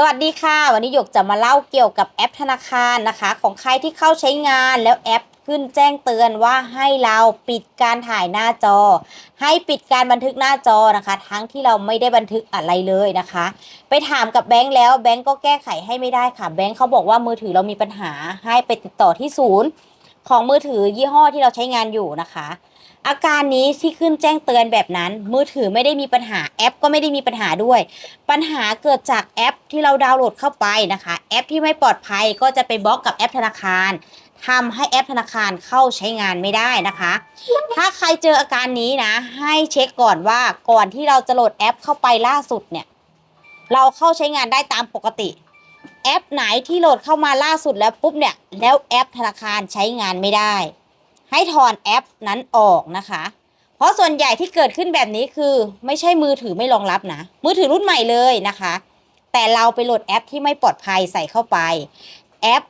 สวัสดีค่ะ วันนี้หยกจะมาเล่าเกี่ยวกับแอปธนาคารนะคะ ของใครที่เข้าใช้งานแล้วแอปขึ้นแจ้งเตือนว่าให้เราปิดการถ่ายหน้าจอ ให้ปิดการบันทึกหน้าจอนะคะ ทั้งที่เราไม่ได้บันทึกอะไรเลยนะคะ ไปถามกับแบงค์แล้วแบงค์ก็แก้ไขให้ไม่ได้ค่ะแบงค์เขาบอกว่ามือถือเรามีปัญหาให้ไปติดต่อที่ศูนย์ของมือถือยี่ห้อที่เราใช้งานอยู่นะคะ อาการนี้ที่ขึ้นแจ้งเตือนแบบนั้น มือถือไม่ได้มีปัญหาแอป ก็ไม่ได้มีปัญหาด้วย ปัญหาเกิดจากแอปที่เราดาวน์โหลดเข้าไปนะคะ แอปที่ไม่ปลอดภัยก็จะไปบล็อกกับแอปธนาคารทำให้แอปธนาคารเข้าใช้งานไม่ได้นะคะ ถ้าใครเจออาการนี้นะ ให้เช็คก่อนว่าก่อนที่เราจะโหลดแอปเข้าไปล่าสุดเนี่ย เราเข้าใช้งานได้ตามปกติ แอปไหนที่โหลดเข้ามาล่าสุดแล้วปุ๊บเนี่ย แล้วแอปธนาคารใช้งานไม่ได้ ให้ถอนแอปนั้นออกนะคะ เพราะส่วนใหญ่ที่เกิดขึ้นแบบนี้คือไม่ใช่มือถือไม่รองรับนะ มือถือรุ่นใหม่เลยนะคะ แต่เราไปโหลดแอปที่ไม่ปลอดภัยใส่เข้าไป แอป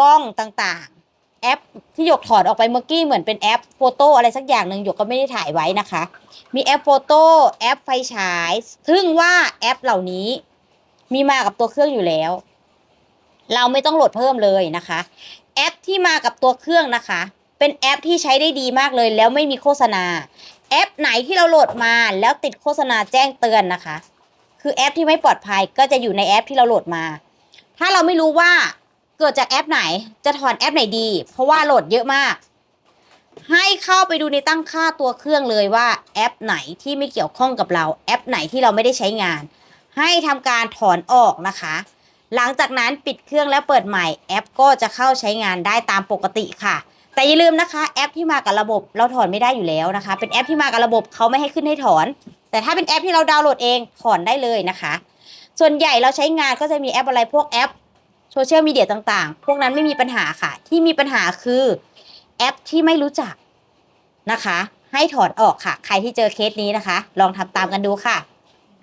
กล้องต่างๆ แอปที่หยกถอดออกไปเมื่อกี้เหมือนเป็นแอปโฟโต้อะไรสักอย่างหนึ่งหยกก็ไม่ได้ถ่ายไว้นะคะ มีแอปโฟโต้แอปไฟฉายซึ่งว่าแอปเหล่านี้มีมากับตัวเครื่องอยู่แล้ว เราไม่ต้องโหลดเพิ่มเลยนะคะ แอปที่มากับตัวเครื่องนะคะ เป็นแอปที่ใช้ได้ดีมากเลย แล้วไม่มีโฆษณา แอปไหนที่เราโหลดมาแล้วติดโฆษณาแจ้งเตือนนะคะ คือแอปที่ไม่ปลอดภัยก็จะอยู่ในแอปที่เราโหลดมา ถ้าเราไม่รู้ว่าเกิดจากแอปไหนจะถอนแอปไหนดี เพราะว่าโหลดเยอะมาก ให้เข้าไปดูในตั้งค่าตัวเครื่องเลยว่าแอปไหนที่ไม่เกี่ยวข้องกับเราแอปไหนที่เราไม่ได้ใช้งาน ให้ทำการถอนออกนะคะ หลังจากนั้นปิดเครื่องแล้วเปิดใหม่แอปก็จะเข้าใช้งานได้ตามปกติค่ะ แต่อย่าลืมนะคะแอปที่มากับระบบเราถอนไม่ได้อยู่แล้วนะคะ เป็นแอปที่มากับระบบเขาไม่ให้ขึ้นให้ถอน แต่ถ้าเป็นแอปที่เราดาวน์โหลดเองถอนได้เลยนะคะ ส่วนใหญ่เราใช้งานก็จะมีแอปอะไรพวกแอปโซเชียลมีเดียต่างๆ พวกนั้นไม่มีปัญหาค่ะ ที่มีปัญหาคือแอปที่ไม่รู้จักนะคะ ให้ถอนออกค่ะ ใครที่เจอเคสนี้นะคะ ลองทำตามกันดูค่ะ